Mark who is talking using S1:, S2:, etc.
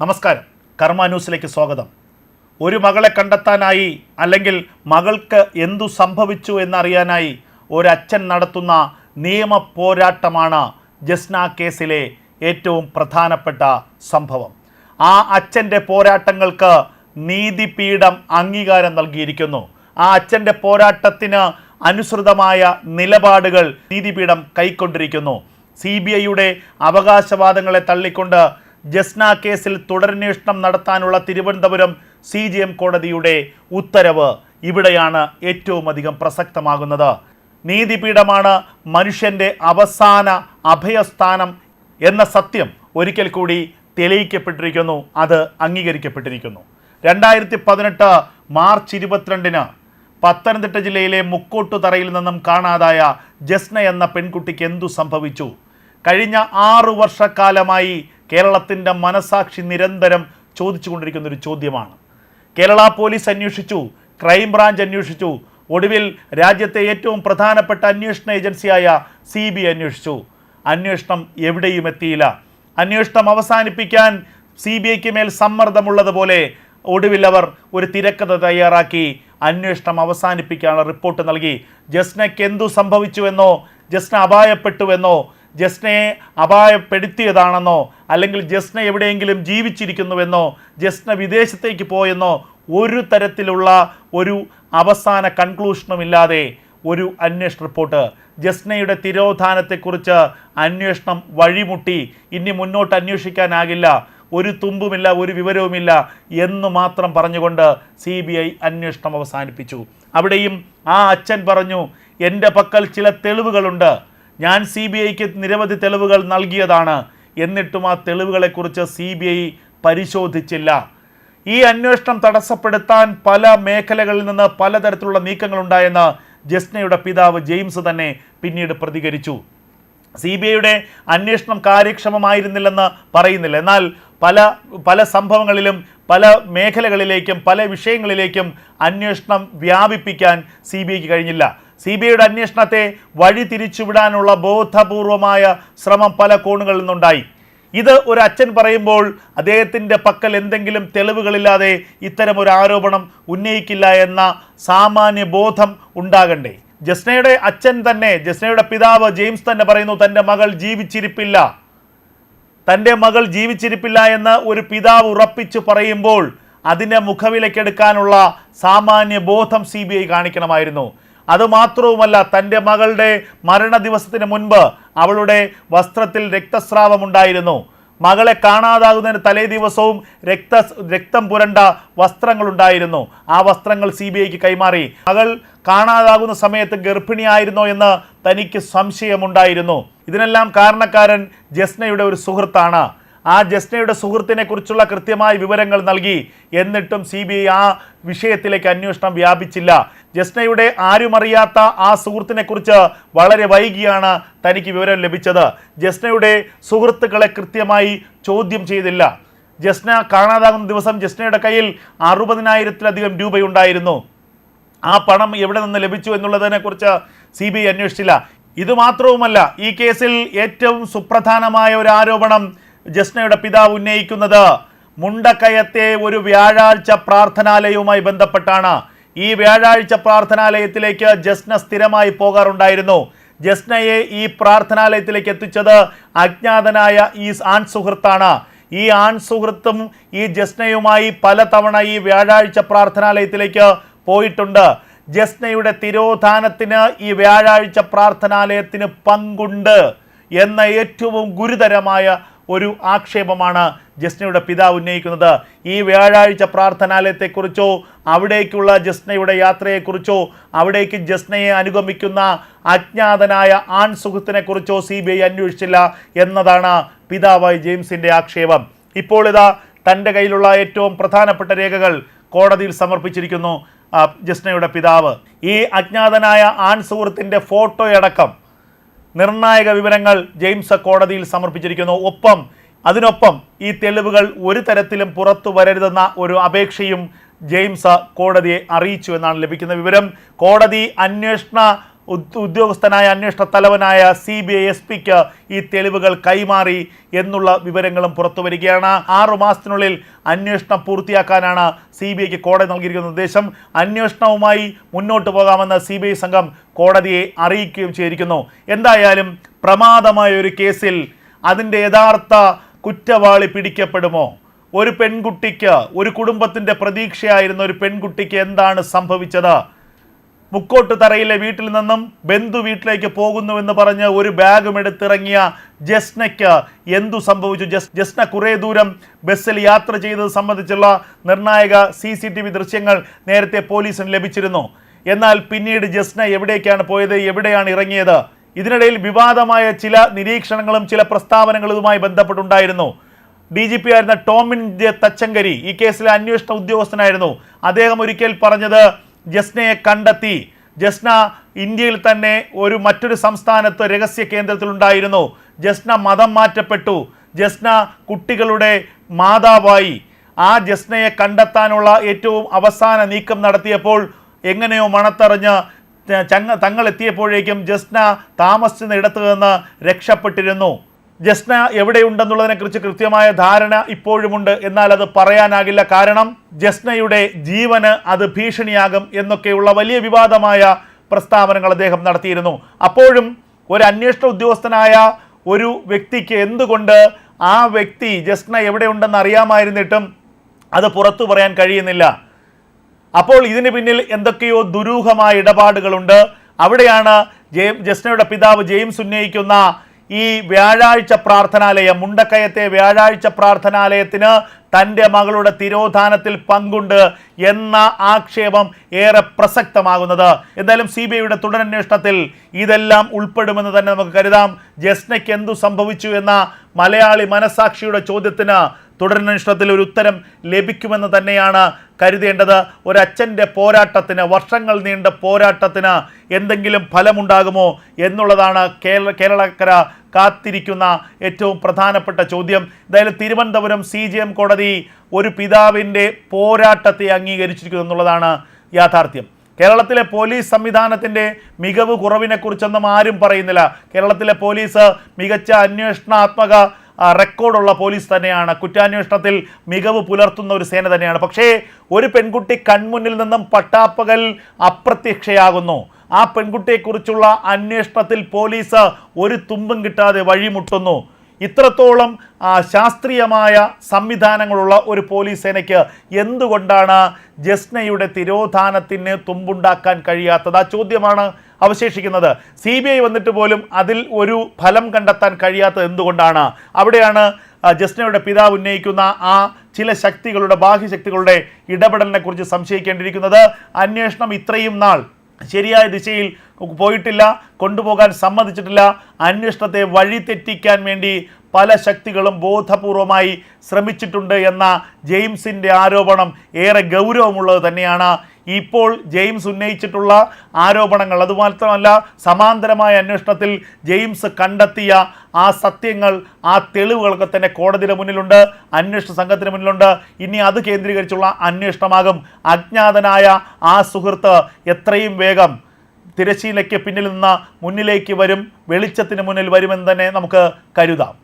S1: നമസ്കാരം. കർമ്മ ന്യൂസിലേക്ക് സ്വാഗതം. ഒരു മകളെ കണ്ടെത്താനായി അല്ലെങ്കിൽ മകൾക്ക് എന്തു സംഭവിച്ചു എന്നറിയാനായി ഒരച്ഛൻ നടത്തുന്ന നിയമ പോരാട്ടമാണ് ജസ്ന കേസിലെ ഏറ്റവും പ്രധാനപ്പെട്ട സംഭവം. ആ അച്ഛന്റെ പോരാട്ടങ്ങൾക്ക് നീതിപീഠം അംഗീകാരം നൽകിയിരിക്കുന്നു. ആ അച്ഛന്റെ പോരാട്ടത്തിന് അനുസൃതമായ നിലപാടുകൾ നീതിപീഠം കൈക്കൊണ്ടിരിക്കുന്നു. സി ബി ഐയുടെ അവകാശവാദങ്ങളെ തള്ളിക്കൊണ്ട് ജസ്ന കേസിൽ തുടരന്വേഷണം നടത്താനുള്ള തിരുവനന്തപുരം സി ജി എം കോടതിയുടെ ഉത്തരവ്. ഇവിടെയാണ് ഏറ്റവും അധികം പ്രസക്തമാകുന്നത്. നീതിപീഠമാണ് മനുഷ്യന്റെ അവസാന അഭയസ്ഥാനം എന്ന സത്യം ഒരിക്കൽ കൂടി തെളിയിക്കപ്പെട്ടിരിക്കുന്നു. അത് അംഗീകരിക്കപ്പെട്ടിരിക്കുന്നു. രണ്ടായിരത്തി പതിനെട്ട് മാർച്ച് ഇരുപത്തിരണ്ടിന് പത്തനംതിട്ട ജില്ലയിലെ മുക്കോട്ടുതറയിൽ നിന്നും കാണാതായ ജസ്ന എന്ന പെൺകുട്ടിക്ക് എന്തു സംഭവിച്ചു? കഴിഞ്ഞ ആറു വർഷക്കാലമായി കേരളത്തിന്റെ മനസാക്ഷി നിരന്തരം ചോദിച്ചുകൊണ്ടിരിക്കുന്ന ഒരു ചോദ്യമാണ്. കേരള പോലീസ് അന്വേഷിച്ചു ക്രൈംബ്രാഞ്ച് അന്വേഷിച്ചു ഒടുവിൽ രാജ്യത്തെ ഏറ്റവും പ്രധാനപ്പെട്ട അന്വേഷണ ഏജൻസിയായ സി ബി അന്വേഷിച്ചു. അന്വേഷണം എവിടെയും എത്തിയില്ല. അന്വേഷണം അവസാനിപ്പിക്കാൻ സി ബി ഐക്ക് മേൽ സമ്മർദ്ദമുള്ളതുപോലെ ഒടുവിൽ അവർ ഒരു തിരക്കഥ തയ്യാറാക്കി അന്വേഷണം അവസാനിപ്പിക്കാനുള്ള റിപ്പോർട്ട് നൽകി. ജസ്നയ്ക്ക് എന്തു സംഭവിച്ചുവെന്നോ ജസ്ന അപായപ്പെട്ടുവെന്നോ ജസ്നയെ അപായപ്പെടുത്തിയതാണെന്നോ അല്ലെങ്കിൽ ജസ്ന എവിടെയെങ്കിലും ജീവിച്ചിരിക്കുന്നുവെന്നോ ജസ്ന വിദേശത്തേക്ക് പോയെന്നോ ഒരു തരത്തിലുള്ള ഒരു അവസാന കൺക്ലൂഷനും ഇല്ലാതെ ഒരു അന്വേഷണ റിപ്പോർട്ട്. ജസ്നയുടെ തിരോധാനത്തെക്കുറിച്ച് അന്വേഷണം വഴിമുട്ടി. ഇനി മുന്നോട്ട് അന്വേഷിക്കാനാകില്ല. ഒരു തുമ്പുമില്ല ഒരു വിവരവുമില്ല എന്ന് മാത്രം പറഞ്ഞുകൊണ്ട് സി ബി ഐ അന്വേഷണം അവസാനിപ്പിച്ചു. അവിടെയും ആ അച്ഛൻ പറഞ്ഞു എന്റെ പക്കൽ ചില തെളിവുകളുണ്ട്. ഞാൻ സി ബി ഐക്ക് നിരവധി തെളിവുകൾ നൽകിയതാണ്. എന്നിട്ടും ആ തെളിവുകളെക്കുറിച്ച് സി ബി ഐ പരിശോധിച്ചില്ല. ഈ അന്വേഷണം തടസ്സപ്പെടുത്താൻ പല മേഖലകളിൽ നിന്ന് പലതരത്തിലുള്ള നീക്കങ്ങളുണ്ടായെന്ന് ജസ്നയുടെ പിതാവ് ജെയിംസ് തന്നെ പിന്നീട് പ്രതികരിച്ചു. സി ബി ഐയുടെ അന്വേഷണം കാര്യക്ഷമമായിരുന്നില്ലെന്ന് പറയുന്നില്ല. എന്നാൽ പല പല സംഭവങ്ങളിലും പല മേഖലകളിലേക്കും പല വിഷയങ്ങളിലേക്കും അന്വേഷണം വ്യാപിപ്പിക്കാൻ സി ബി ഐക്ക് കഴിഞ്ഞില്ല. സി ബി ഐയുടെ അന്വേഷണത്തെ വഴി തിരിച്ചുവിടാനുള്ള ബോധപൂർവമായ ശ്രമം പല കോണുകളിൽ നിന്നുണ്ടായി. ഇത് ഒരു അച്ഛൻ പറയുമ്പോൾ അദ്ദേഹത്തിന്റെ പക്കൽ എന്തെങ്കിലും തെളിവുകളില്ലാതെ ഇത്തരം ഒരു ആരോപണം ഉന്നയിക്കില്ല എന്ന സാമാന്യ ബോധം ഉണ്ടാകണ്ടേ. ജസ്നയുടെ അച്ഛൻ തന്നെ ജസ്നയുടെ പിതാവ് ജെയിംസ് തന്നെ പറയുന്നു തന്റെ മകൾ ജീവിച്ചിരിപ്പില്ല. തന്റെ മകൾ ജീവിച്ചിരിപ്പില്ല എന്ന് ഒരു പിതാവ് ഉറപ്പിച്ചു പറയുമ്പോൾ അതിനെ മുഖവിലക്കെടുക്കാനുള്ള സാമാന്യ ബോധം സി കാണിക്കണമായിരുന്നു. അതുമാത്രവുമല്ല തന്റെ മകളുടെ മരണ ദിവസത്തിന് മുൻപ് അവളുടെ വസ്ത്രത്തിൽ രക്തസ്രാവമുണ്ടായിരുന്നു മകളെ കാണാതാകുന്നതിന് തലേ ദിവസവും രക്ത രക്തം പുരണ്ട വസ്ത്രങ്ങളുണ്ടായിരുന്നു. ആ വസ്ത്രങ്ങൾ സി ബി ഐക്ക് കൈമാറി. മകൾ കാണാതാകുന്ന സമയത്ത് ഗർഭിണിയായിരുന്നോ എന്ന് തനിക്ക് സംശയമുണ്ടായിരുന്നു. ഇതിനെല്ലാം കാരണക്കാരൻ ജസ്നയുടെ ഒരു സുഹൃത്താണ്. ആ ജസ്നയുടെ സുഹൃത്തിനെ കുറിച്ചുള്ള കൃത്യമായ വിവരങ്ങൾ നൽകി. എന്നിട്ടും സി ബി ഐ ആ വിഷയത്തിലേക്ക് അന്വേഷണം വ്യാപിച്ചില്ല. ജസ്നയുടെ ആരുമറിയാത്ത ആ സുഹൃത്തിനെക്കുറിച്ച് വളരെ വൈകിയാണ് തനിക്ക് വിവരം ലഭിച്ചത്. ജസ്നയുടെ സുഹൃത്തുക്കളെ കൃത്യമായി ചോദ്യം ചെയ്തില്ല. ജസ്ന കാണാതാകുന്ന ദിവസം ജസ്നയുടെ കയ്യിൽ അറുപതിനായിരത്തിലധികം രൂപയുണ്ടായിരുന്നു. ആ പണം എവിടെ നിന്ന് ലഭിച്ചു എന്നുള്ളതിനെക്കുറിച്ച് സി ബി ഐ അന്വേഷിച്ചില്ല. ഇതുമാത്രവുമല്ല ഈ കേസിൽ ഏറ്റവും സുപ്രധാനമായ ഒരു ആരോപണം ജസ്നയുടെ പിതാവ് ഉന്നയിക്കുന്നത് മുണ്ടക്കയത്തെ ഒരു വ്യാഴാഴ്ച പ്രാർത്ഥനാലയവുമായി ബന്ധപ്പെട്ടാണ്. ഈ വ്യാഴാഴ്ച പ്രാർത്ഥനാലയത്തിലേക്ക് ജസ്ന സ്ഥിരമായി പോകാറുണ്ടായിരുന്നു. ജസ്നയെ ഈ പ്രാർത്ഥനാലയത്തിലേക്ക് എത്തിച്ചത് അജ്ഞാതനായ ഈ ആൺ സുഹൃത്താണ് ഈ ആൺ സുഹൃത്തും ഈ ജസ്നയുമായി പലതവണ ഈ വ്യാഴാഴ്ച പ്രാർത്ഥനാലയത്തിലേക്ക് പോയിട്ടുണ്ട്. ജസ്നയുടെ തിരോധാനത്തിന് ഈ വ്യാഴാഴ്ച പ്രാർത്ഥനാലയത്തിന് പങ്കുണ്ട് എന്ന ഏറ്റവും ഗുരുതരമായ ഒരു ആക്ഷേപമാണ് ജസ്നയുടെ പിതാവ് ഉന്നയിക്കുന്നത്. ഈ വ്യാഴാഴ്ച പ്രാർത്ഥനാലയത്തെക്കുറിച്ചോ അവിടേക്കുള്ള ജസ്നയുടെ യാത്രയെക്കുറിച്ചോ അവിടേക്ക് ജസ്നയെ അനുഗമിക്കുന്ന അജ്ഞാതനായ ആൺ സുഹൃത്തിനെക്കുറിച്ചോ സി ബി ഐ അന്വേഷിച്ചില്ല എന്നതാണ് പിതാവായി ജെയിംസിന്റെ ആക്ഷേപം. ഇപ്പോൾ ഇതാ തന്റെ കയ്യിലുള്ള ഏറ്റവും പ്രധാനപ്പെട്ട രേഖകൾ കോടതിയിൽ സമർപ്പിച്ചിരിക്കുന്നു ജസ്നയുടെ പിതാവ്. ഈ അജ്ഞാതനായ ആൺ സുഹൃത്തിന്റെ ഫോട്ടോയടക്കം നിർണായക വിവരങ്ങൾ ജെയിംസ് കോടതിയിൽ സമർപ്പിച്ചിരിക്കുന്നു. ഒപ്പം അതിനൊപ്പം ഈ തെളിവുകൾ ഒരു തരത്തിലും പുറത്തു വരരുതെന്ന ഒരു അപേക്ഷയും ജെയിംസ് കോടതിയെ അറിയിച്ചു എന്നാണ് ലഭിക്കുന്ന വിവരം. കോടതി അന്വേഷണ ഉദ്യോഗസ്ഥനായ അന്വേഷണ തലവനായ സി ബി ഐ എസ് പിക്ക് ഈ തെളിവുകൾ കൈമാറി എന്നുള്ള വിവരങ്ങളും പുറത്തു വരികയാണ്. ആറു മാസത്തിനുള്ളിൽ അന്വേഷണം പൂർത്തിയാക്കാനാണ് സി ബി ഐക്ക് കോടതി നൽകിയിരിക്കുന്ന നിർദ്ദേശം. അന്വേഷണവുമായി മുന്നോട്ട് പോകാമെന്ന് സി ബി ഐ സംഘം കോടതിയെ അറിയിക്കുകയും ചെയ്തിരിക്കുന്നു. എന്തായാലും പ്രമാദമായ ഒരു കേസിൽ അതിന്റെ യഥാർത്ഥ കുറ്റവാളി പിടിക്കപ്പെടുമോ? ഒരു പെൺകുട്ടിക്ക് ഒരു കുടുംബത്തിന്റെ പ്രതീക്ഷയായിരുന്ന ഒരു പെൺകുട്ടിക്ക് എന്താണ് സംഭവിച്ചത്? മുക്കോട്ട് തറയിലെ വീട്ടിൽ നിന്നും ബന്ധു വീട്ടിലേക്ക് പോകുന്നുവെന്ന് പറഞ്ഞ് ഒരു ബാഗും എടുത്തിറങ്ങിയ ജസ്നയ്ക്ക് എന്തു സംഭവിച്ചു? ജസ് ജസ്ന കുറേ ദൂരം ബസ്സിൽ യാത്ര ചെയ്തത് സംബന്ധിച്ചുള്ള നിർണായക സി സി ടി വി ദൃശ്യങ്ങൾ നേരത്തെ പോലീസിന് ലഭിച്ചിരുന്നു. എന്നാൽ പിന്നീട് ജസ്ന എവിടേക്കാണ് പോയത്? എവിടെയാണ് ഇറങ്ങിയത്? ഇതിനിടയിൽ വിവാദമായ ചില നിരീക്ഷണങ്ങളും ചില പ്രസ്താവനകളുമായി ബന്ധപ്പെട്ടുണ്ടായിരുന്നു. ഡി ജി പി ആയിരുന്ന ടോമിൻ ജെ തച്ചങ്കരി ഈ കേസിലെ അന്വേഷണ ഉദ്യോഗസ്ഥനായിരുന്നു. അദ്ദേഹം ഒരിക്കൽ പറഞ്ഞത് ജസ്നയെ കണ്ടെത്തി. ജസ്ന ഇന്ത്യയിൽ തന്നെ ഒരു മറ്റൊരു സംസ്ഥാനത്ത് രഹസ്യ കേന്ദ്രത്തിലുണ്ടായിരുന്നു. ജസ്ന മതം മാറ്റപ്പെട്ടു. ജസ്ന കുട്ടികളുടെ മാതാവായി. ആ ജസ്നയെ കണ്ടെത്താനുള്ള ഏറ്റവും അവസാന നീക്കം നടത്തിയപ്പോൾ എങ്ങനെയോ മണത്തറിഞ്ഞ് ചങ്ങ തങ്ങൾ എത്തിയപ്പോഴേക്കും ജസ്ന താമസിച്ചിരുന്ന ഇടത്തു നിന്ന് രക്ഷപ്പെട്ടിരുന്നു. ജസ്ന എവിടെയുണ്ടെന്നുള്ളതിനെക്കുറിച്ച് കൃത്യമായ ധാരണ ഇപ്പോഴുമുണ്ട്. എന്നാൽ അത് പറയാനാകില്ല. കാരണം ജസ്നയുടെ ജീവന് അത് ഭീഷണിയാകും എന്നൊക്കെയുള്ള വലിയ വിവാദമായ പ്രസ്താവനകൾ അദ്ദേഹം നടത്തിയിരുന്നു. അപ്പോഴും ഒരു അന്വേഷണ ഉദ്യോഗസ്ഥനായ ഒരു വ്യക്തിക്ക് എന്തുകൊണ്ട് ആ വ്യക്തി ജസ്ന എവിടെയുണ്ടെന്ന് അറിയാമായിരുന്നിട്ടും അത് പുറത്തു പറയാൻ കഴിയുന്നില്ല. അപ്പോൾ ഇതിന് പിന്നിൽ എന്തൊക്കെയോ ദുരൂഹമായ ഇടപാടുകളുണ്ട്. അവിടെയാണ് ജെ ജസ്നയുടെ പിതാവ് ജെയിംസ് ഉന്നയിക്കുന്ന ഈ വ്യാഴാഴ്ച പ്രാർത്ഥനാലയം മുണ്ടക്കയത്തെ വ്യാഴാഴ്ച പ്രാർത്ഥനാലയത്തിന് തന്റെ മകളുടെ തിരോധാനത്തിൽ പങ്കുണ്ട് എന്ന ആക്ഷേപം ഏറെ പ്രസക്തമാകുന്നത്. എന്തായാലും സി ബി ഐയുടെ തുടരന്വേഷണത്തിൽ ഇതെല്ലാം ഉൾപ്പെടുമെന്ന് തന്നെ നമുക്ക് കരുതാം. ജസ്നയ്ക്ക് എന്തു സംഭവിച്ചു എന്ന മലയാളി മനസാക്ഷിയുടെ ചോദ്യത്തിന് തുടരന്വേഷണത്തിൽ ഒരു ഉത്തരം ലഭിക്കുമെന്ന് തന്നെയാണ് കരുതേണ്ടത് ഒരച്ഛന്റെ പോരാട്ടത്തിന് വർഷങ്ങൾ നീണ്ട പോരാട്ടത്തിന് എന്തെങ്കിലും ഫലമുണ്ടാകുമോ എന്നുള്ളതാണ് കേരള കേരളക്കര കാത്തിരിക്കുന്ന ഏറ്റവും പ്രധാനപ്പെട്ട ചോദ്യം. എന്തായാലും തിരുവനന്തപുരം സി ജി എം കോടതി ഒരു പിതാവിന്റെ പോരാട്ടത്തെ അംഗീകരിച്ചിരിക്കുന്നു എന്നുള്ളതാണ് യാഥാർത്ഥ്യം. കേരളത്തിലെ പോലീസ് സംവിധാനത്തിന്റെ മികവ് കുറവിനെക്കുറിച്ചൊന്നും ആരും പറയുന്നില്ല. കേരളത്തിലെ പോലീസ് മികച്ച അന്വേഷണാത്മക റെക്കോർഡുള്ള പോലീസ് തന്നെയാണ്. കുറ്റാന്വേഷണത്തിൽ മികവ് പുലർത്തുന്ന ഒരു സേന തന്നെയാണ്. പക്ഷേ ഒരു പെൺകുട്ടി കൺമുന്നിൽ നിന്നും പട്ടാപ്പകൽ അപ്രത്യക്ഷയാകുന്നു. ആ പെൺകുട്ടിയെക്കുറിച്ചുള്ള അന്വേഷണത്തിൽ പോലീസ് ഒരു തുമ്പും കിട്ടാതെ വഴിമുട്ടുന്നു. ഇത്രത്തോളം ശാസ്ത്രീയമായ സംവിധാനങ്ങളുള്ള ഒരു പോലീസ് സേനയ്ക്ക് എന്തുകൊണ്ടാണ് ജസ്നയുടെ തിരോധാനത്തിന് തുമ്പുണ്ടാക്കാൻ കഴിയാത്തത്? ആ ചോദ്യമാണ് അവശേഷിക്കുന്നത്. സി ബി ഐ വന്നിട്ട് പോലും അതിൽ ഒരു ഫലം കണ്ടെത്താൻ കഴിയാത്തത് എന്തുകൊണ്ടാണ്? അവിടെയാണ് ജസ്നയുടെ പിതാവ് ഉന്നയിക്കുന്ന ആ ചില ശക്തികളുടെ ബാഹ്യശക്തികളുടെ ഇടപെടലിനെ കുറിച്ച് സംശയിക്കേണ്ടിയിരിക്കുന്നത്. അന്വേഷണം ഇത്രയും നാൾ ശരിയായ ദിശയിൽ പോയിട്ടില്ല കൊണ്ടുപോകാൻ സമ്മതിച്ചിട്ടില്ല. അന്വേഷണത്തെ വഴിതെറ്റിക്കാൻ വേണ്ടി പല ശക്തികളും ബോധപൂർവമായി ശ്രമിച്ചിട്ടുണ്ട് എന്ന ജെയിംസിന്റെ ആരോപണം ഏറെ ഗൗരവമുള്ളത് തന്നെയാണ്. ഇപ്പോൾ ജെയിംസ് ഉന്നയിച്ചിട്ടുള്ള ആരോപണങ്ങൾ. അതുമാത്രമല്ല സമാന്തരമായ അന്വേഷണത്തിൽ ജെയിംസ് കണ്ടെത്തിയ ആ സത്യങ്ങൾ ആ തെളിവുകളൊക്കെ തന്നെ കോടതിയുടെ മുന്നിലുണ്ട് അന്വേഷണ സംഘത്തിന് മുന്നിലുണ്ട്. ഇനി അത് കേന്ദ്രീകരിച്ചുള്ള അന്വേഷണമാകും. അജ്ഞാതനായ ആ സുഹൃത്ത് എത്രയും വേഗം തിരശ്ശീലയ്ക്ക് പിന്നിൽ നിന്ന് മുന്നിലേക്ക് വരും വെളിച്ചത്തിന് മുന്നിൽ വരുമെന്ന് തന്നെ നമുക്ക് കരുതാം.